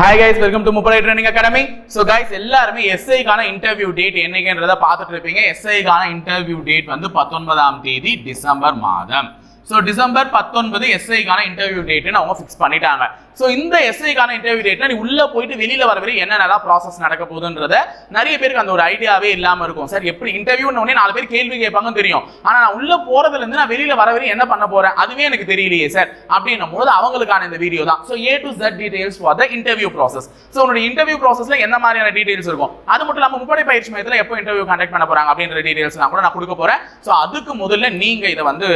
Hi guys welcome to முப்படை training academy so guys எல்லாருமே எஸ்ஐக்கான இன்டர்வியூ டேட் என்னைக்குன்றத பார்த்துட்டு இருப்பீங்க. எஸ்ஐக்கான இன்டர்வியூ டேட் வந்து பத்தொன்பதாம் தேதி டிசம்பர் மாதம். ஸோ டிசம்பர் பத்தொன்பது எஸ்ஐக்கான இன்டர்வியூ டேட்டுன்னு அவங்க ஃபிக்ஸ் பண்ணிட்டாங்க. ஸோ இந்த எஸ்ஐக்கான இன்டர்வியூ டேட்னா நீ உள்ள போயிட்டு வெளியில வர வரை என்னென்னலாம் ப்ராசஸ் நடக்க போகுதுன்றத நிறைய பேருக்கு அந்த ஒரு ஐடியாவே இல்லாம இருக்கும். சார் எப்படி இன்டர்வியூன்னு உடனே நாலு பேர் கேள்வி கேட்பாங்கன்னு தெரியும். ஆனா நான் உள்ள போறதுல இருந்து நான் வெளியில வர வரை என்ன பண்ண போறேன்? அதுவே எனக்கு தெரியலையே சார். அப்படின்னும் போது அவங்களுக்கான இந்த வீடியோ தான். So A to Z details for the interview process so உன்னோட இன்டர்வியூ ப்ராசஸ்ல என்ன மாதிரியான டீடைல்ஸ் இருக்கும்? அது மட்டும் இல்லாமல் முப்படை பயிற்சி மையத்தில் எப்போ இன்டர்வியூ கண்டக்ட் பண்ண போறாங்க அப்படின்ற டீடைல்ஸ் நான் கூட நான் கொடுக்க போறேன். ஸோ அதுக்கு முதல்ல நீங்க இதை வந்து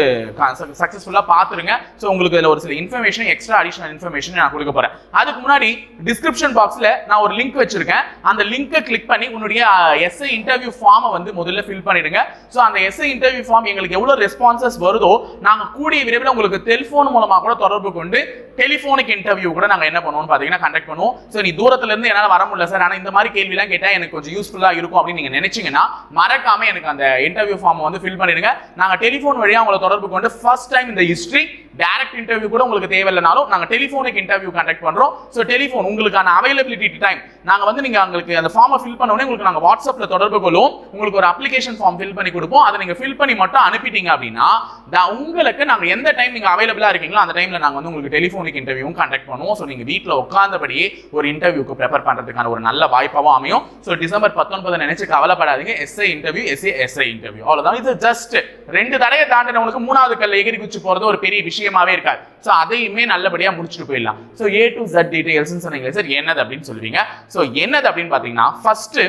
சக்ஸஸ்ஃபுல்லாக பார்த்துருங்க. ஸோ உங்களுக்கு இதில் ஒரு சில இன்ஃபர்மேஷன் எக்ஸ்ட்ரா அடிஷனல் இன்ஃபர்மேஷன் நான் கொடுக்க போறேன். அதுக்கு முன்னாடி டிஸ்கிரிப்ஷன் பாக்ஸ்ல நான் ஒரு லிங்க் வச்சிருக்கேன். அந்த லிங்கை கிளிக் பண்ணி உன்னுடைய எஸ்ஐ இன்டர்வியூ ஃபார்மை வந்து முதல்ல ஃபில் பண்ணிடுங்க. ஸோ அந்த எஸ்ஐ இன்டர்வியூ ஃபார்ம் எங்களுக்கு எவ்வளவு ரெஸ்பான்சஸ் வருதோ நாங்க கூடிய விரைவில் உங்களுக்கு டெலிஃபோன் மூலமா கூட தொடர்பு கொண்டு டெலிஃபோனிக் இன்டர்வியூ கூட நாங்க என்ன பண்ணுவோம்னு பாத்தீங்கன்னா கண்டக்ட் பண்ணுவோம். ஸோ நீ தூரத்துல இருந்து என்னால் வர முடியல சார் ஆனா இந்த மாதிரி கேள்விலாம் கேட்டா எனக்கு கொஞ்சம் யூஸ்ஃபுல்லா இருக்கும் அப்படின்னு நீங்க நினைச்சீங்கன்னா மறக்காம எனக்கு அந்த இன்டர்வியூ ஃபார்ம் வந்து ஃபில் பண்ணிடுங்க. நாங்க டெலிஃபோன் வழியா உங்களை தொடர்பு கொண்டு ஃபர்ஸ்ட் டைம் இந்த ஹிஸ்டரி டைரக்ட் இன்டர்வியூ கூட உங்களுக்கு தேவையில்லைனாலும் நாங்கள் டெலிஃபோனிக் இன்டர்வியூ கண்டக்ட் பண்ணுறோம் ஸோ டெலிஃபோன் உங்களுக்கான அவைலபிலிட்டி டைம் நாங்கள் வந்து நீங்கள் உங்களுக்கு அந்த ஃபார்மை ஃபில் பண்ணோடனே உங்களுக்கு நாங்கள் வாட்ஸ்அப்பில் தொடர்பு கொள்வோம். உங்களுக்கு ஒரு அப்ளிகேஷன் ஃபார்ம் ஃபில் பண்ணி கொடுப்போம். அதை நீங்கள் ஃபில் பண்ணி மட்டும் அனுப்பிட்டீங்க அப்படின்னா த- உங்களுக்கு நாங்கள் எந்த டைம் நீங்கள் அவைலபிளாக இருக்கீங்களோ அந்த டைமில் நாங்கள் வந்து உங்களுக்கு டெலிஃபோனிக் இன்டர்வியூவும் கண்டக்ட் பண்ணுவோம். ஸோ நீங்கள் வீட்டில் உட்காந்தபடியே ஒரு இன்டர்வியூக்கு ப்ரிப்பேர் பண்ணுறதுக்கான ஒரு நல்ல வாய்ப்பாகவும் அமையும். ஸோ டிசம்பர் பத்தொன்பது நினைச்சு கவலைப்படாதீங்க. SI interview SA SI interview அவ்வளோதான் இது ஜஸ்ட் ரெண்டு தடையை தாண்டினவங்களுக்கு மூணாவது கல்ல எகிரி குச்சி போகிறது ஒரு பெரிய விஷயம். விஷயமாவே இருக்காது. ஸோ அதையுமே நல்லபடியா முடிச்சுட்டு போயிடலாம். So A to Z details சொன்னீங்களே சார் என்னது அப்படின்னு சொல்லுவீங்க? ஸோ என்னது அப்படின்னு பாத்தீங்கன்னா ஃபர்ஸ்ட்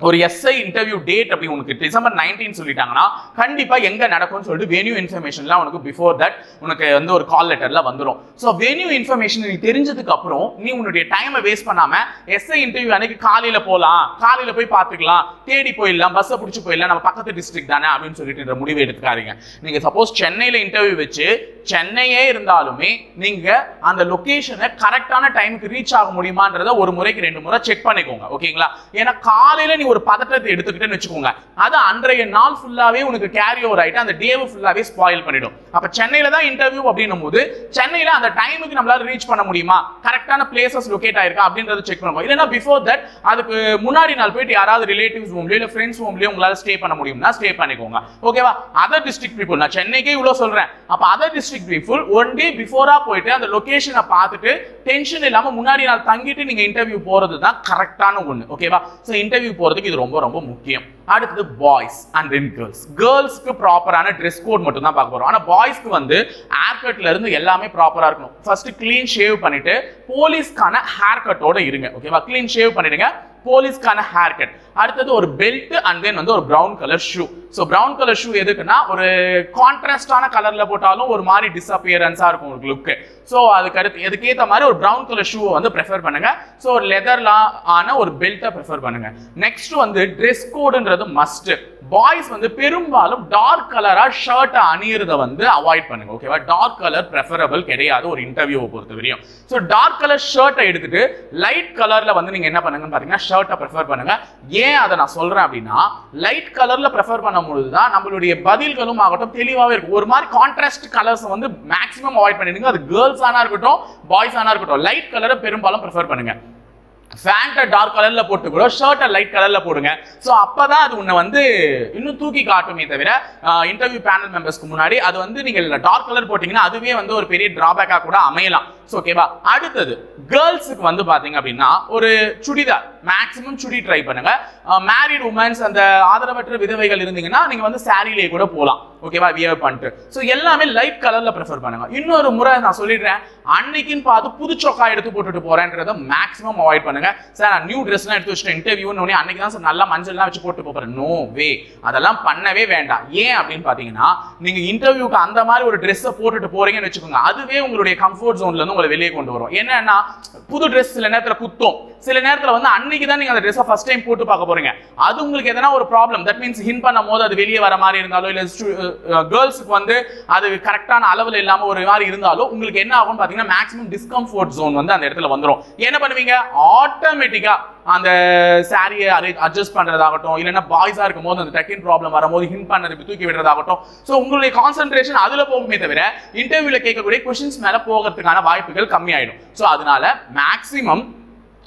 ஒரு எஸ்ஐ இன்டர்வியூ டேட் அப்படி உனக்கு டிசம்பர் நைன்டீன் சொல்லிட்டாங்கன்னா கண்டிப்பாக எங்கே நடக்கும்னு சொல்லிட்டு வென்யூ இன்ஃபர்மேஷன்லாம் உனக்கு பிஃபோர் தட் உனக்கு வந்து ஒரு கால் லெட்டரில் வந்துடும் ஸோ வென்யூ இன்ஃபர்மேஷன் நீ தெரிஞ்சதுக்கு அப்புறம் நீ உன்னுடைய டைமை வேஸ்ட் பண்ணாமல் எஸ்ஐ இன்டர்வியூ அன்னைக்கு காலையில் போகலாம் காலையில் போய் பார்த்துக்கலாம். தேடி போயிடலாம். பஸ்ஸை பிடிச்சி போயிடலாம். நம்ம பக்கத்து டிஸ்ட்ரிக்ட் தானே அப்படின்னு சொல்லிட்டு முடிவு எடுத்துக்காதீங்க. நீங்கள் சப்போஸ் சென்னையில் இன்டர்வியூ வச்சு சென்னையே இருந்தாலுமே நீங்கள் அந்த லொகேஷனை கரெக்டான டைமுக்கு ரீச் ஆக முடியுமான்றத ஒரு முறைக்கு ரெண்டு முறை செக் பண்ணிக்கோங்க. ஓகேங்களா ஏன்னா காலையில் நீ ஒரு பதட்டத்தை எடுத்துக்கிட்டேன்னு வச்சுக்கோங்க. அது அன்றைய நாள் ஃபுல்லாவே உனக்கு கேரி ஓவர் ஆயிட்டு அந்த டேவை ஃபுல்லாவே ஸ்பாயில் பண்ணிடும். அப்ப சென்னையில தான் இன்டர்வியூ அப்படின்னும் போது சென்னையில அந்த டைமுக்கு நம்மளால ரீச் பண்ண முடியுமா? கரெக்டான பிளேசஸ் லொகேட் ஆயிருக்கா அப்படின்றத செக் பண்ணுவோம் இல்லைன்னா பிஃபோர் தட் அதுக்கு முன்னாடி நாள் போயிட்டு யாராவது ரிலேட்டிவ்ஸ் ஹோம்லயோ இல்ல ஃப்ரெண்ட்ஸ் ஹோம்லயோ உங்களால ஸ்டே பண்ண முடியும்னா ஸ்டே பண்ணிக்கோங்க. ஓகேவா அதர் டிஸ்ட்ரிக்ட் பீப்புள் நான் சென்னைக்கே இவ்வளவு சொல்றேன். அப்ப other district people one day பிஃபோரா போயிட்டு அந்த லொகேஷனை பார்த்துட்டு டென்ஷன் இல்லாம முன்னாடி நாள் தங்கிட்டு நீங்க இன்டர்வியூ போறது தான் கரெக்டான ஒண்ணு. ஓகேவா சோ இன்டர்வியூ பொறுத்தவரைக்கும் இது ரொம்ப ரொம்ப முக்கியம். அடுத்தது பாய்ஸ் அண்ட் தென் கேர்ள்ஸ் கேர்ள்ஸ்க்கு ப்ராப்பரான ட்ரெஸ் கோட் மட்டும் தான் பார்க்க போறோம். ஆனா பாய்ஸ்க்கு வந்து ஹேர் கட்ல இருந்து எல்லாமே ப்ராப்பரா இருக்கணும். ஃபர்ஸ்ட் க்ளீன் ஷேவ் பண்ணிட்டு போலீஸ்க்கான ஹேர் கட்டோட இருங்க. ஓகேவா க்ளீன் ஷேவ் பண்ணிடுங்க. போலீஸ்க்கான ஹேர் கட் அடுத்தது ஒரு பெல்ட் அண்ட் தென் வந்து ஒரு brown colour shoe so brown colour shoe எதுக்குன்னா ஒரு கான்ட்ராஸ்டான கலரில் போட்டாலும் ஒரு மாதிரி டிஸ்அப்பியரன்ஸாக இருக்கும் ஒரு லுக்கு ஸோ அதுக்கு அடுத்து எதுக்கேற்ற மாதிரி ஒரு ப்ரௌன் கலர் ஷூவை வந்து ப்ரிஃபர் பண்ணுங்க. ஸோ ஒரு லெதர்லாம் ஆன ஒரு பெல்ட்டை ப்ரிஃபர் பண்ணுங்க. நெக்ஸ்ட் வந்து ட்ரெஸ் கோடுன்றது மஸ்ட் பாய்ஸ் வந்து பெரும்பாலும் டார்க் கலராக ஷர்ட்டை அணியிறத வந்து அவாய்ட் பண்ணுங்க ஓகேவா டார்க் கலர் ப்ரெஃபரபிள் கிடையாது ஒரு இன்டர்வியூவை பொறுத்த வரையும். ஸோ டார்க் கலர் ஷர்ட்டை எடுத்துட்டு லைட் கலரில் வந்து நீங்கள் என்ன பண்ணுங்கன்னு பார்த்தீங்கன்னா ஷர்ட்டை ப்ரிஃபர் பண்ணுங்க. ஏன் அதை நான் சொல்றேன் அப்படின்னா லைட் கலர்ல ப்ரிஃபர் பண்ணும்பொழுது தான் நம்மளுடைய பதில்களும் ஆகட்டும் தெளிவாகவே இருக்கும். ஒரு மாதிரி கான்ட்ராஸ்ட் கலர்ஸ் வந்து மேக்ஸிமம் அவாய்ட் பண்ணிடுங்க. அது கேர்ள்ஸ் ஆனா இருக்கட்டும் பாய்ஸ் ஆனா இருக்கட்டும் லைட் கலரை பெரும்பாலும் ப்ரிஃபர் பண்ணுங்க. ஃபேண்ட்டை டார்க் கலர்ல போட்டு கூட ஷர்ட்டை லைட் கலர்ல போடுங்க. ஸோ அப்பதான் அது உன்னை வந்து இன்னும் தூக்கி காட்டுமே தவிர இன்டர்வியூ பேனல் மெம்பர்ஸ்க்கு முன்னாடி அது வந்து நீங்கள் டார்க் கலர் போட்டீங்கன்னா அதுவே வந்து ஒரு பெரிய ட்ராபேக்காக கூட அமையலாம். ஸோ ஓகேவா அடுத்தது கேர்ள்ஸுக்கு வந்து பார்த்தீங்க அப்படின்னா ஒரு சுடிதார். மேக்ஸிமம் சுடி ட்ரை பண்ணுங்க. மேரிட் உமன்ஸ் அந்த ஆதரவற்ற விதவைகள் இருந்தீங்கன்னா நீங்க வந்து சாரிலேயே கூட போகலாம் ஓகேவா வியர் பண்ணிட்டு. ஸோ எல்லாமே லைட் கலர்ல ப்ரிஃபர் பண்ணுங்க. இன்னொரு முறை நான் சொல்லிடுறேன். அன்னைக்குன்னு பார்த்து புது சொக்கா எடுத்து போட்டுட்டு போறேன்றத மேக்ஸிமம் அவாய்ட் பண்ணுங்க. சார் நான் நியூ ட்ரெஸ்லாம் எடுத்து வச்சுட்டு இன்டர்வியூன்னு உடனே அன்னைக்கு தான் சார் நல்லா மஞ்சள்லாம் வச்சு போட்டு போறேன். நோ வே அதெல்லாம் பண்ணவே வேண்டாம். ஏன் அப்படின்னு பாத்தீங்கன்னா நீங்க இன்டர்வியூக்கு அந்த மாதிரி ஒரு ட்ரெஸ்ஸை போட்டுட்டு போறீங்கன்னு வச்சுக்கோங்க. அதுவே உங்களுடைய கம்ஃபர்ட் ஜோன்ல இருந்து உங்களை வெளியே கொண்டு வரும். என்னன்னா புது ட்ரெஸ் சில நேரத்துல குத்தும். சில நேரத்தில் வந்து அன்னைக்கு தான் நீங்கள் அந்த ட்ரெஸ்ஸை ஃபஸ்ட் டைம் போட்டு பார்க்க போறீங்க. அது உங்களுக்கு எதனா ஒரு ப்ராப்ளம் தட் மீன்ஸ் ஹின் பண்ணும் போது அது வெளியே வர மாதிரி இருந்தாலோ இல்லை கேர்ள்ஸுக்கு வந்து அது கரெக்டான அளவில் இல்லாமல் ஒரு மாதிரி இருந்தாலும் உங்களுக்கு என்ன ஆகும்னு பார்த்தீங்கன்னா மேக்ஸிமம் டிஸ்கம்ஃபோர்ட் ஜோன் வந்து அந்த இடத்துல வந்துடும் என்ன பண்ணுவீங்க? ஆட்டோமேட்டிக்காக அந்த சாரியை அட்ஜஸ்ட் பண்ணுறதாகட்டும் இல்லைன்னா பாய்ஸாக இருக்கும் போது அந்த டக்கின் ப்ராப்ளம் வரும்போது ஹின் பண்ணதுக்கு தூக்கி விடுறதாகட்டும். ஸோ உங்களுடைய கான்சென்ட்ரேஷன் அதில் போகுமே தவிர இன்டர்வியூவில் கேட்கக்கூடிய கொஷின்ஸ் மேலே போகிறதுக்கான வாய்ப்புகள் கம்மியாயிடும். ஸோ அதனால மேக்ஸிமம்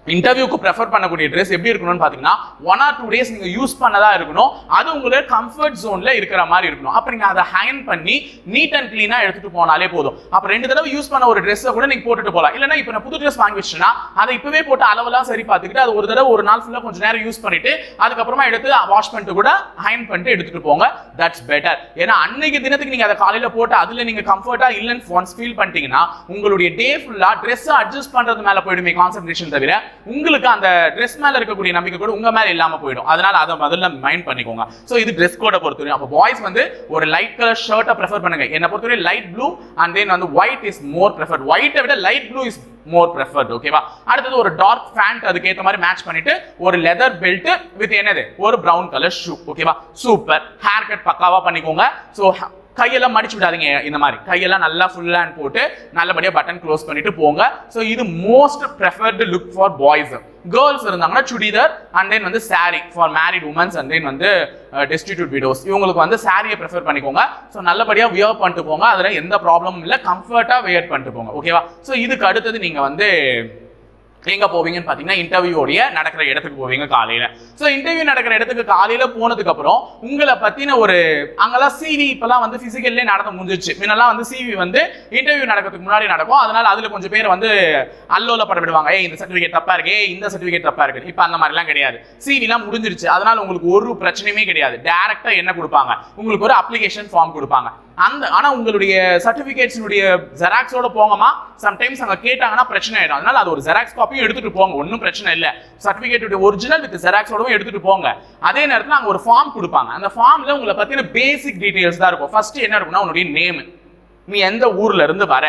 இன்டர்வியூக்கு ப்ரெஃபர் பண்ணக்கூடிய ட்ரெஸ் எப்படி இருக்கணும்னு பார்த்தீங்கன்னா ஒன் ஆர் டூ டேஸ் நீங்கள் யூஸ் பண்ணதா இருக்கணும். அது உங்களோட கம்ஃபர்ட் ஜோனில் இருக்கிற மாதிரி இருக்கணும். அப்போ நீங்கள் அதை ஹேங் பண்ணி நீட் அண்ட் க்ளீனாக எடுத்துகிட்டு போனாலே போதும். அப்போ ரெண்டு தடவை யூஸ் பண்ண ஒரு ட்ரெஸ்ஸை கூட நீங்கள் போட்டுட்டு போகலாம். இல்லைன்னா இப்போ நான் புது ட்ரெஸ் வாங்கி வச்சுன்னா அதை இப்போவே போட்டு அளவெல்லாம் சரி பார்த்துக்கிட்டு அது ஒரு தடவை ஒரு நாள் ஃபுல்லாக கொஞ்சம் நேரம் யூஸ் பண்ணிட்டு அதுக்கப்புறமா எடுத்து வாஷ் பண்ணிட்டு கூட ஹேங் பண்ணிட்டு எடுத்துகிட்டு போங்க. தட்ஸ் பெட்டர் ஏன்னா அன்னைக்கு தினத்துக்கு நீங்கள் அதை காலையில் போட்டு அதில் நீங்கள் கம்ஃபர்ட்டாக இல்லைன்னு ஒன்ஸ் ஃபீல் பண்ணிட்டீங்கன்னா உங்களுடைய டே ஃபுல்லாக ட்ரெஸ்ஸை அட்ஜஸ்ட் பண்ணுறது மேலே போயிடுமே கான்சன்ட்ரேஷன் தவிர உங்களுக்கு அந்த ட்ரெஸ் மேல இருக்கக்கூடிய நம்பிக்கை கூட உங்க மேல இல்லாம போயிடும். அதனால அதை முதல்ல மைண்ட் பண்ணிக்கோங்க. சோ இது ட்ரெஸ் கோடை பொறுத்தவரையும். அப்போ பாய்ஸ் வந்து ஒரு லைட் கலர் ஷர்ட்டை ப்ரிஃபர் பண்ணுங்க. என்னை பொறுத்தவரை லைட் ப்ளூ அண்ட் தென் வந்து ஒயிட் இஸ் மோர் ப்ரெஃபர்ட் ஒயிட்டை விட light blue is more preferred ஓகேவா அடுத்தது ஒரு டார்க் ஃபேண்ட் அதுக்கு மாதிரி மேட்ச் பண்ணிட்டு ஒரு லெதர் பெல்ட் வித் என்னது? ஒரு ப்ரௌன் கலர் ஷூ ஓகேவா சூப்பர் ஹேர் கட் பக்காவா பண்ணிக்கோங்க. ஸோ கையெல்லாம் மடிச்சு விடாதீங்க இந்த மாதிரி. கையெல்லாம் நல்லா ஃபுல் ஹேண்ட் போட்டு நல்லபடியாக பட்டன் க்ளோஸ் பண்ணிட்டு போங்க. ஸோ இது most preferred look for boys girls இருந்தாங்கன்னா சுடிதார் அண்ட் தென் வந்து sari for married womens and then வந்து uh, டெஸ்டிடியூட் வீடியோஸ் இவங்களுக்கு வந்து சாரியை ப்ரிஃபர் பண்ணிக்கோங்க. ஸோ நல்லபடியாக வியர் பண்ணிட்டு போங்க. அதில் எந்த ப்ராப்ளமும் இல்லை. கம்ஃபர்ட்டாக வியர் பண்ணிட்டு போங்க. ஓகேவா ஸோ இதுக்கு அடுத்தது நீங்கள் வந்து எங்க போவீங்கன்னு பாத்தீங்கன்னா இன்டர்வியூடைய நடக்கிற இடத்துக்கு போவீங்க காலையில. சோ இன்டர்வியூ நடக்கிற இடத்துக்கு காலையில போனதுக்கு அப்புறம் உங்களை பத்தின ஒரு அங்கெல்லாம் சிவி இப்பெல்லாம் வந்து பிசிக்கல்லே நடந்து முடிஞ்சிச்சு முன்னெல்லாம் வந்து சிவி வந்து இன்டர்வியூ நடக்கிறதுக்கு முன்னாடி நடக்கும். அதனால அதுல கொஞ்சம் பேர் வந்து அல்லோல பட விடுவாங்க. ஏ இந்த சர்டிபிகேட் தப்பா இருக்கு. இந்த சர்டிபிகேட் தப்பா இருக்கு. இப்ப அந்த மாதிரிலாம் கிடையாது. சிவி எல்லாம் முடிஞ்சிருச்சு. அதனால உங்களுக்கு ஒரு பிரச்சனையுமே கிடையாது. டேரக்டா என்ன கொடுப்பாங்க? உங்களுக்கு ஒரு அப்ளிகேஷன் ஃபார்ம் கொடுப்பாங்க. அந்த ஆனா உங்களுடைய சர்டிபிகேட்ஸினுடைய ஜெராக்ஸோட போங்கம்மா. சம்டைம்ஸ் அங்க கேட்டாங்கன்னா பிரச்சனை ஆயிடும். அதனால அது ஒரு ஜெராக்ஸ் காப்பியும் எடுத்துட்டு போங்க ஒன்றும் பிரச்சனை இல்லை. சர்டிஃபிகேட் ஒரிஜினல் வித் ஜெராக்ஸோடவும் எடுத்துட்டு போங்க. அதே நேரத்தில் அங்கே ஒரு ஃபார்ம் கொடுப்பாங்க. அந்த ஃபார்மில் உங்களை பற்றின பேசிக் டீட்டெயில்ஸ் தான் இருக்கும். ஃபர்ஸ்ட் என்ன இருக்கும்னா உன்னுடைய நேம் நீ எந்த ஊர்ல இருந்து வர?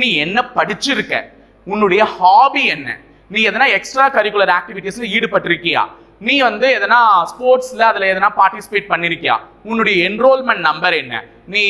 நீ என்ன படிச்சிருக்க? உன்னுடைய ஹாபி என்ன? நீ எதனா எக்ஸ்ட்ரா கரிக்குலர் ஆக்டிவிட்டீஸ்ல ஈடுபட்டிருக்கியா? நீ வந்து எதனா ஸ்போர்ட்ஸ்ல அதுல எதனா பார்ட்டிசிபேட் பண்ணிருக்கியா? உன்னுடைய என்ரோல்மெண்ட் நம்பர் என்ன? நீ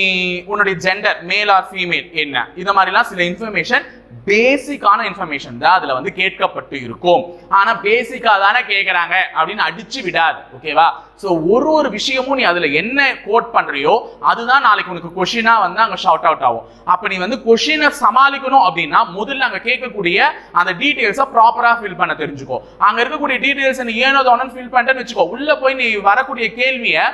உன்னுடைய ஜெண்டர் மேல் ஆர் ஃபீமேல் என்ன? இந்த மாதிரிலாம் சில இன்ஃபர்மேஷன் பேசிக்கான இன்ஃபர்மேஷன் தான் அதுல வந்து கேட்கப்பட்டு இருக்கும். ஆனா பேசிக்கா தானே கேட்குறாங்க அப்படின்னு அடிச்சு விடாது ஓகேவா ஸோ ஒரு ஒரு விஷயமும் நீ அதுல என்ன கோட் பண்றியோ அதுதான் நாளைக்கு உனக்கு கொஷினா வந்து அங்க ஷவுட் அவுட் ஆகும். அப்ப நீ வந்து கொஷினை சமாளிக்கணும் அப்படின்னா முதல்ல அங்க கேட்கக்கூடிய அந்த டீட்டெயில்ஸை ப்ராப்பரா ஃபில் பண்ண தெரிஞ்சுக்கோ. அங்க இருக்கக்கூடிய டீடைல்ஸ் நீ ஏனோ தானு ஃபில் பண்ணிட்டேன்னு வச்சுக்கோ. உள்ள போய் நீ வரக்கூடிய கேள்வியை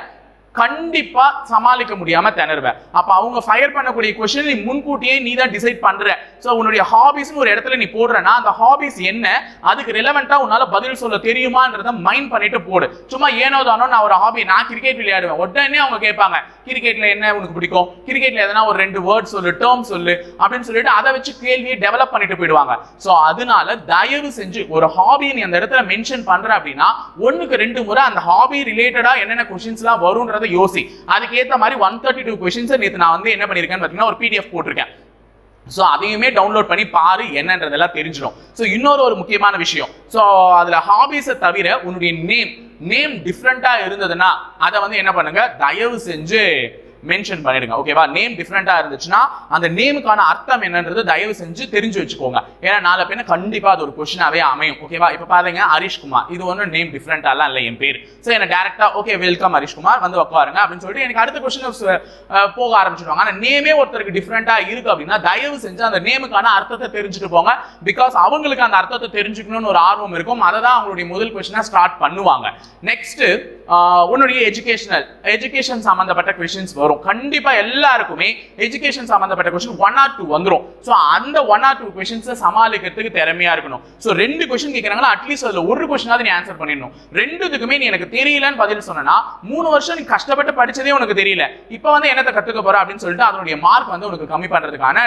கண்டிப்பா சமாளிக்க முடியாம திணறுவ அப்ப அவங்க ஃபயர் பண்ணக்கூடிய கொஸ்டின் நீ முன்கூட்டியே நீ தான் டிசைட் பண்ற. சோ உன்னுடைய ஹாபிஸ்னு ஒரு இடத்துல நீ போடுறனா அந்த ஹாபிஸ் என்ன அதுக்கு ரிலவெண்டா உன்னால பதில் சொல்ல தெரியுமான்றத மைண்ட் பண்ணிட்டு போடு. சும்மா ஏனோ தானோ நான் ஒரு ஹாபி நான் கிரிக்கெட் விளையாடுவேன். உடனே அவங்க கேட்பாங்க கிரிக்கெட்ல என்ன உனக்கு பிடிக்கும்? கிரிக்கெட்ல எதனா ஒரு ரெண்டு வேர்ட் சொல்லு டேர்ம் சொல்லு அப்படின்னு சொல்லிட்டு அதை வச்சு கேள்வியை டெவலப் பண்ணிட்டு போயிடுவாங்க. சோ அதனால தயவு செஞ்சு ஒரு ஹாபியை நீ அந்த இடத்துல மென்ஷன் பண்ற அப்படின்னா ஒண்ணுக்கு ரெண்டு முறை அந்த ஹாபி ரிலேட்டடா என்னென்ன கொஸ்டின்ஸ்லாம் வரும்ன்றத யோசி. அதுக்கு ஏத்த மாதிரி ஒன் தேர்ட்டி டூ கொஸ்டின்ஸ் நேற்று நான் வந்து என்ன பண்ணியிருக்கேன்னு பார்த்தீங்கன்னா ஒரு பிடிஎஃப் போட்டிருக்கேன். ஸோ அதையுமே டவுன்லோட் பண்ணி பாரு என்னன்றதெல்லாம் தெரிஞ்சிடும். ஸோ இன்னொரு ஒரு முக்கியமான விஷயம். ஸோ அதில் ஹாபிஸை தவிர உன்னுடைய நேம் நேம் டிஃப்ரெண்ட்டாக இருந்ததுன்னா அதை வந்து என்ன பண்ணுங்க? தயவு செஞ்சு மென்ஷன் பண்ணிடுங்க. ஓகேவா நேம் டிஃப்ரெண்ட்டாக இருந்துச்சுன்னா அந்த நேமுக்கான அர்த்தம் என்னன்றது தயவு செஞ்சு தெரிஞ்சு வச்சுக்கோங்க. ஏன்னா நாளை பின்ன கண்டிப்பாக அது ஒரு கொஸ்டினாவே அமையும். ஓகேவா இப்போ பாருங்க ஹரிஷ்குமார் இது ஒன்றும் நேம் டிஃப்ரெண்டாலாம் இல்லை என் பேர். ஸோ என்ன டேரக்டா ஓகே வெல்கம் ஹரிஷ்குமார் வந்து உட்காருங்க அப்படின்னு சொல்லிட்டு எனக்கு அடுத்த கொஸ்டின் போக ஆரம்பிச்சிடுவாங்க ஆனால் நேமே ஒருத்தருக்கு டிஃப்ரெண்ட்டாக இருக்கு அப்படின்னா தயவு செஞ்சு அந்த நேமுக்கான அர்த்தத்தை தெரிஞ்சுட்டு போங்க. பிகாஸ் அவங்களுக்கு அந்த அர்த்தத்தை தெரிஞ்சுக்கணும்னு ஒரு ஆர்வம் இருக்கும். அதை தான் அவங்களுடைய முதல் கொஸ்டினா ஸ்டார்ட் பண்ணுவாங்க. நெக்ஸ்ட் உன்னுடைய எஜுகேஷனல் எஜுகேஷன் சம்மந்தப்பட்ட கொஸ்டின்ஸ் வரும். கண்டிப்பாக எல்லாருக்குமே எஜுகேஷன் சம்மந்தப்பட்ட கொஸ்டின் ஒன் ஆர் டூ வந்துடும் ஸோ அந்த ஒன் ஆர் டூ கொஷின்ஸை சமாளிக்கிறதுக்கு திறமையா இருக்கணும். ஸோ ரெண்டு கொஷின் கேட்குறாங்கன்னா அட்லீஸ்ட் அதில் ஒரு கொஸ்டினாவது நீ ஆன்சர் பண்ணிடணும். ரெண்டுத்துக்குமே நீ எனக்கு தெரியலன்னு பதில் சொன்னா மூணு வருஷம் நீ கஷ்டப்பட்டு படிச்சதே உனக்கு தெரியல. இப்போ வந்து என்னத்தை கற்றுக்க போகிற அப்படின்னு சொல்லிட்டு அதனுடைய மார்க் வந்து உனக்கு கம்மி பண்ணுறதுக்கான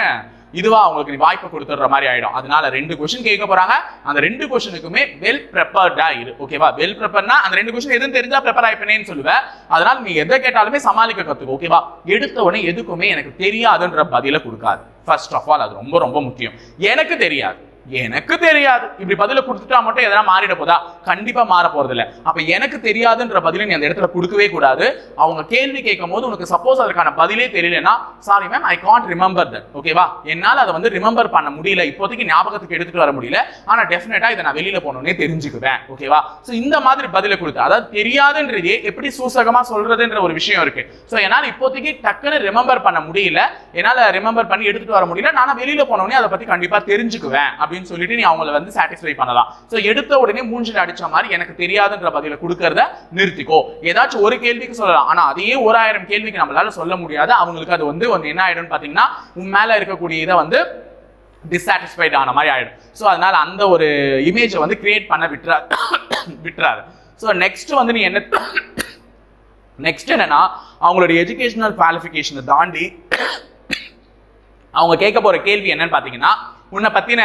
இதுவா அவங்களுக்கு நீ வாய்ப்பு கொடுத்துடுற மாதிரி ஆயிடும். அதனால ரெண்டு கொஸ்டின் கேட்க போறாங்க. அந்த ரெண்டு கொஸ்டினுக்குமே வெல் ப்ரிப்பர்டா இரு. ஓகேவா வெல் ப்ரிப்பர்னா அந்த ரெண்டு கொஸ்டின் எதுவும் தெரிஞ்சா ப்ரிப்பர் ஆயிப்பேனேன்னு சொல்லுவேன் அதனால நீ எதை கேட்டாலுமே சமாளிக்க கத்துக்கோ. ஓகேவா எடுத்த உடனே எதுக்குமே எனக்கு தெரியாதுன்ற பதில கொடுக்காது. ஃபர்ஸ்ட் ஆஃப் ஆல் அது ரொம்ப ரொம்ப முக்கியம். எனக்கு தெரியாது. எனக்கு தெரியாது. இப்படி பதில கொடுத்துட்டா மட்டும் எதனா மாறிட போதா? கண்டிப்பா மாற போறது இல்ல அப்ப எனக்கு தெரியாதுன்ற பதிலை நீ அந்த இடத்துல கொடுக்கவே கூடாது. அவங்க கேள்வி கேட்கும் போது உனக்கு சப்போஸ் அதுக்கான பதிலே தெரியலனா sorry ma'am I can't remember that ஓகேவா என்னால அதை வந்து ரிமெம்பர் பண்ண முடியல. இப்போதைக்கு ஞாபகத்துக்கு எடுத்துட்டு வர முடியல. ஆனா டெஃபினட்டா இதை நான் வெளியில போனோடனே தெரிஞ்சுக்குவேன். ஓகேவா சோ இந்த மாதிரி பதில கொடுத்து அதாவது தெரியாதுன்றதே எப்படி சூசகமா சொல்றதுன்ற ஒரு விஷயம் இருக்கு. சோ என்னால இப்போதைக்கு டக்குன்னு ரிமெம்பர் பண்ண முடியல. என்னால ரிமெம்பர் பண்ணி எடுத்துட்டு வர முடியல. நான் வெளியில போனோடனே அதை பத்தி கண்டிப்பா தெரிஞ்சுக்குவேன். அப்படின்னு அப்படின்னு சொல்லிட்டு நீ அவங்கள வந்து சாட்டிஸ்ஃபை பண்ணலாம். ஸோ எடுத்த உடனே மூஞ்சில் அடிச்ச மாதிரி எனக்கு தெரியாதுன்ற பதில கொடுக்கறத நிறுத்திக்கோ. ஏதாச்சும் ஒரு கேள்விக்கு சொல்லலாம். ஆனால் அதையே ஒரு ஆயிரம் கேள்விக்கு நம்மளால சொல்ல முடியாது. அவங்களுக்கு அது வந்து வந்து என்ன ஆயிடும்னு பார்த்தீங்கன்னா உன் மேலே இருக்கக்கூடிய இதை வந்து டிஸாட்டிஸ்ஃபைட் ஆன மாதிரி ஆயிடும். ஸோ அதனால அந்த ஒரு இமேஜை வந்து கிரியேட் பண்ண விட்டுறா விட்டுறாரு ஸோ நெக்ஸ்ட் வந்து நீ என்ன நெக்ஸ்ட் என்னன்னா அவங்களுடைய எஜுகேஷனல் குவாலிஃபிகேஷனை தாண்டி அவங்க கேட்க போகிற கேள்வி என்னன்னு பார்த்தீங்கன்னா உன்னை பற்றின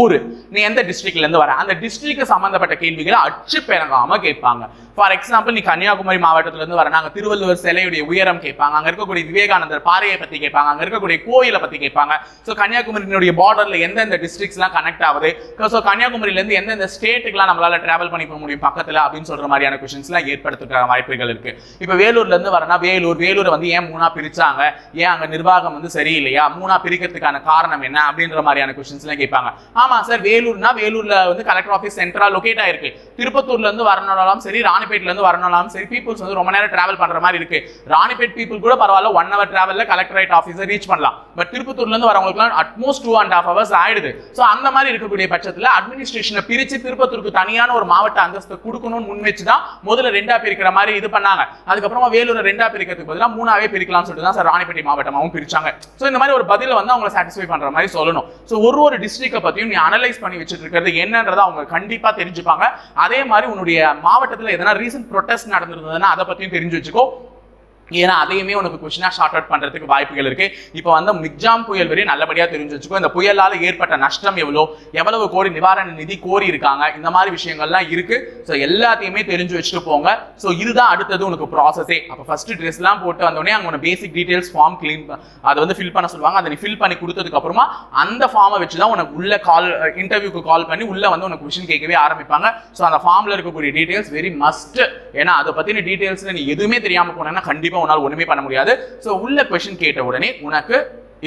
ஊர். நீ எந்த டிஸ்ட்ரிக்ட்லேருந்து வர? அந்த டிஸ்ட்ரிக்ட் சம்மந்தப்பட்ட கேள்விகளை அச்சு பெறங்காம கேட்பாங்க. ஃபார் எக்ஸாம்பிள் நீ கன்னியாகுமரி மாவட்டத்திலேருந்து வர நாங்கள் திருவள்ளுவர் சிலையுடைய உயரம் கேட்பாங்க. அங்கே இருக்கக்கூடிய விவேகானந்தர் பாறையை பற்றி கேட்பாங்க. அங்கே இருக்கக்கூடிய கோயிலை பற்றி கேட்பாங்க. ஸோ கன்னியாகுமரியினுடைய பார்டரில் எந்தெந்த டிஸ்ட்ரிக்ஸ்லாம் கனெக்ட் ஆகுது? ஸோ கன்னியாகுமரியிலேருந்து எந்தெந்த ஸ்டேட்டுக்குலாம் நம்மளால் ட்ராவல் பண்ணி போக முடியும்? பக்கத்தில் அப்படின்னு சொல்கிற மாதிரியான கொஷின்ஸ்லாம் ஏற்படுத்துகிற வாய்ப்புகள் இருக்குது இப்போ வேலூர்லேருந்து வரனா வேலூர் வேலூரை வந்து ஏன் மூணாக பிரித்தாங்க ஏன் அங்கே நிர்வாகம் வந்து சரியில்லையா? மூணாக பிரிக்கிறதுக்கான காரணம் என்ன? அப்படின்ற மாதிரியான கொஷின்ஸ்லாம் கேட்பாங்க. ஆமா சார் வேலூர்னா வேலூர்ல வந்து கலெக்டர் ஆஃபீஸ் சென்ட்ரா லொகேட் ஆயிருக்கு. திருப்பத்தூர்ல இருந்து வரணும்னாலும் சரி ராணிப்பேட்ல இருந்து வரணும்னாலும் சரி பீப்புள்ஸ் வந்து ரொம்ப நேரம் டிராவல் பண்ற மாதிரி இருக்கு. ராணிப்பேட் பீப்புள் கூட பரவாயில்ல ஒன் ஹவர் டிராவல்ல கலெக்டரேட் ஆஃபீஸை ரீச் பண்ணலாம். பட் திருப்பத்தூர்ல இருந்து வரவங்களுக்குலாம் at most two and half hours ஆயிடுது. ஸோ அந்த மாதிரி இருக்கக்கூடிய பட்சத்துல அட்மினிஸ்ட்ரேஷனை பிரிச்சு திருப்பத்தூருக்கு தனியான ஒரு மாவட்ட அந்தஸ்து கொடுக்கணும்னு முன் வச்சு தான் முதல்ல ரெண்டா பிரிக்கிற மாதிரி இது பண்ணாங்க. அதுக்கப்புறமா வேலூரை ரெண்டா பிரிக்கிறதுக்கு பதிலாக மூணாவே பிரிக்கலாம்னு சொல்லிட்டு தான் சார் ராணிப்பேட்டை மாவட்டமாகவும் பிரிச்சாங்க. ஸோ இந்த மாதிரி ஒரு பதில வந்து அவங்களை சாட்டிஸ்ஃபை பண்ற மாதிரி சொல்லணும். ஸோ ஒரு ஒரு டிஸ்ட்ரிக்டை பத்தியும் நீ அனலைஸ் பண்ணி வச்சுட்டு இருக்கிறது என்னன்றதை அவங்க கண்டிப்பா தெரிஞ்சுப்பாங்க. அதே மாதிரி உன்னுடைய மாவட்டத்தில் எதனா ரீசன்ட் ப்ரொட்டஸ்ட் நடந்திருந்ததுன்னா அதை பத்தியும் தெரிஞ்சு வச்சுக்கோ. ஏன்னா அதையுமே உனக்கு கொஷினா ஷார்ட் அவுட் பண்றதுக்கு வாய்ப்புகள் இருக்கு. இப்போ வந்து மிக்ஜாம் புயல் வரையும் நல்லபடியா தெரிஞ்சு வச்சுக்கோ இந்த புயலால் ஏற்பட்ட நஷ்டம் எவ்வளோ எவ்வளவு கோடி நிவாரண நிதி கோரி இருக்காங்க இந்த மாதிரி விஷயங்கள்லாம் இருக்கு. ஸோ எல்லாத்தையுமே தெரிஞ்சு வச்சுட்டு போங்க. ஸோ இதுதான் அடுத்தது உனக்கு ப்ராசஸே அப்போ ஃபர்ஸ்ட் ட்ரெஸ்லாம் போட்டு வந்தோடனே அங்கே உனக்கு பேசிக் டீடைல்ஸ் ஃபார்ம் க்ளீன் அதை வந்து ஃபில் பண்ண சொல்லுவாங்க. அதை நீ ஃபில் பண்ணி கொடுத்ததுக்கு அப்புறமா அந்த ஃபார்மை வச்சு தான் உனக்கு உள்ள கால் இன்டர்வியூக்கு கால் பண்ணி உள்ள வந்து உனக்கு கொஷின் கேட்கவே ஆரம்பிப்பாங்க. ஸோ அந்த ஃபார்ம்ல இருக்கக்கூடிய டீடைல்ஸ் வெரி மஸ்ட் ஏன்னா அதை பத்தின டீடைல்ஸ் நீ எதுவுமே தெரியாம போனேன்னா கண்டிப்பாக உன்னால் ஒன்றுமே பண்ண முடியாது. ஸோ உள்ள கொஷின் கேட்ட உடனே உனக்கு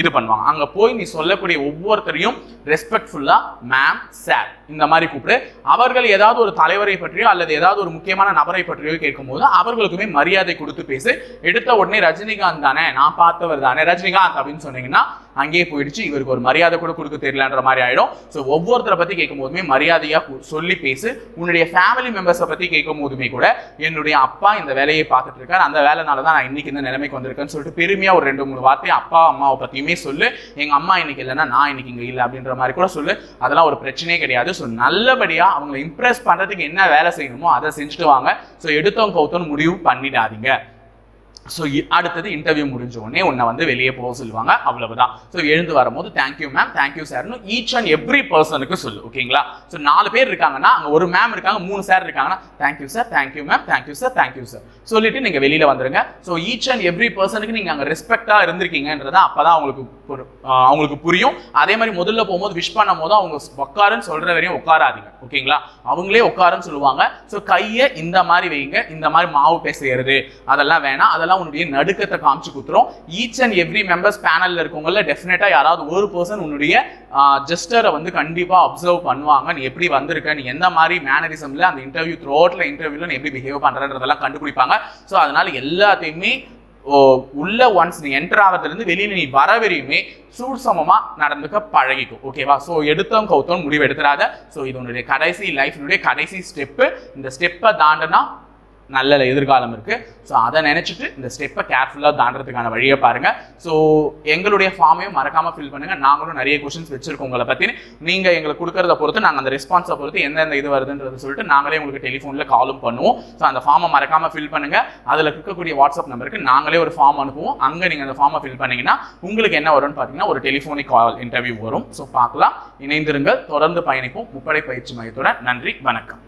இது பண்ணுவாங்க. அங்க போய் நீ சொல்லக்கூடிய ஒவ்வொருத்தரையும் ரெஸ்பெக்ட்ஃபுல்லா மேம் சார் இந்த மாதிரி கூப்பிடு. அவர்கள் ஏதாவது ஒரு தலைவரை பற்றியோ அல்லது ஏதாவது ஒரு முக்கியமான நபரை பற்றியோ கேட்கும்போது அவர்களுக்குமே மரியாதை கொடுத்து பேசு. எடுத்த உடனே ரஜினிகாந்த் தானே நான் பார்த்தவர் தானே ரஜினிகாந்த் அப்படின்னு சொன்னீங்கன்னா அங்கேயே போயிடுச்சு. இவருக்கு ஒரு மரியாதை கூட கொடுக்க தெரியலன்ற மாதிரி ஆயிடும். ஸோ ஒவ்வொருத்தரை பத்தி கேட்கும் போதுமே மரியாதையா சொல்லி பேசு. உன்னுடைய ஃபேமிலி மெம்பர்ஸை பத்தி கேட்கும் போதுமே கூட என்னுடைய அப்பா இந்த வேலையை பார்த்துட்டு இருக்காரு. அந்த வேலைனால தான் நான் இன்னைக்கு இந்த நிலைமைக்கு வந்திருக்கேன்னு சொல்லிட்டு பெருமையா ஒரு ரெண்டு மூணு வார்த்தை அப்பா அம்மாவை பத்தியுமே சொல்லு. எங்க அம்மா இன்னைக்கு இல்லைன்னா நான் இன்னைக்கு இங்க இல்லை அப்படின்ற மாதிரி கூட சொல்லு. அதெல்லாம் ஒரு பிரச்சனையே கிடையாது. ஸோ நல்லபடியா அவங்களை இம்ப்ரெஸ் பண்றதுக்கு என்ன வேலை செய்யணுமோ அதை செஞ்சுட்டு வாங்க. ஸோ எடுத்தோம் கவுத்தோன்னு முடிவு பண்ணிடாதீங்க. ஸோ அடுத்தது இன்டர்வியூ முடிஞ்ச உடனே உன்னை வந்து வெளியே போக சொல்லுவாங்க. அவ்வளவுதான். ஸோ எழுந்து வரும்போது thank you ma'am thank you சார்னு ஈச் அண்ட் எவ்ரி பர்சனுக்கு சொல்லு ஓகேங்களா? ஸோ நாலு பேர் இருக்காங்கன்னா அங்கே ஒரு மேம் இருக்காங்க மூணு சார் இருக்காங்கன்னா thank you sir thank you ma'am thank you sir thank you sir சொல்லிட்டு நீங்கள் வெளியில் வந்துருங்க. ஸோ ஈச் அண்ட் எவ்ரி பர்சனுக்கு நீங்கள் அங்கே ரெஸ்பெக்டாக இருந்திருக்கீங்கன்றதை அப்பதான் அவங்களுக்கு அவங்களுக்கு புரியும். அதே மாதிரி முதல்ல போகும்போது விஷ் பண்ணும் போது அவங்க உட்காருன்னு சொல்கிற வரையும் உட்காராதீங்க ஓகேங்களா? அவங்களே உட்காருன்னு சொல்லுவாங்க. ஸோ கையை இந்த மாதிரி வைங்க இந்த மாதிரி மாவு பேசுறது அதெல்லாம் வேணாம். அதெல்லாம் உன்னுடைய நடுக்கத்தை காமிச்சு குத்துரும் ஈச் அண்ட் எவ்ரி மெம்பர்ஸ் பேனல்ல இருக்கவங்கள டெஃபினட்டாக யாராவது ஒரு பர்சன் உன்னுடைய ஜஸ்டரை வந்து கண்டிப்பா அப்சர்வ் பண்ணுவாங்க. நீ எப்படி வந்திருக்க நீ எந்த மாதிரி மேனரிசம்ல அந்த இன்டர்வியூ த்ரோட்ல இன்டர்வியூவில் நீ எப்படி பிஹேவ் பண்ணுறன்றதெல்லாம் கண்டுபிடிப்பாங்க. ஸோ அதனால எல்லாத்தையுமே ஓ, உள்ள ஒன்ஸ் நீ என்டர் ஆகிறதுலேருந்து இருந்து வெளியில நீ வர வரையுமே சூட்சமமா நடந்துக்க பழகிக்கும். ஓகேவா ஸோ எடுத்தோம் கௌத்தோம் முடிவு எடுத்துடாத ஸோ இது உன்னுடைய கடைசி லைஃப்னுடைய கடைசி ஸ்டெப்பு இந்த ஸ்டெப்பை தாண்டினா நல்ல எதிர்காலம் இருக்குது ஸோ அதை நினச்சிட்டு இந்த ஸ்டெப்பை கேர்ஃபுல்லாக தாண்டறதுக்கான வழியை பாருங்கள் ஸோ எங்களுடைய ஃபார்மையும் மறக்காமல் ஃபில் பண்ணுங்கள் நாங்களும் நிறைய கொஷின்ஸ் வச்சுருக்கோம் உங்களை பற்றி நீங்கள் எங்களுக்கு கொடுக்குறத பொறுத்து நாங்கள் அந்த ரெஸ்பான்ஸை பொறுத்து எந்தெந்த இது வருதுன்றது சொல்லிட்டு நாங்களே உங்களுக்கு டெலிஃபோனில் காலும் பண்ணுவோம். ஸோ அந்த ஃபார்மை மறக்காமல் ஃபில் பண்ணுங்கள் அதில் இருக்கக்கூடிய வாட்ஸ்அப் நம்பருக்கு நாங்களே ஒரு ஃபார்ம் அனுப்புவோம். அங்கே நீங்கள் அந்த ஃபார்மை ஃபில் பண்ணீங்கன்னா உங்களுக்கு என்ன வரும்னு பார்த்தீங்கன்னா ஒரு டெலிஃபோனிக் கால் இன்டர்வியூ வரும். ஸோ பார்க்கலாம். இணைந்திருங்கள். தொடர்ந்து பயணிப்போம். முப்படை பயிற்சி மையத்தோட நன்றி. வணக்கம்.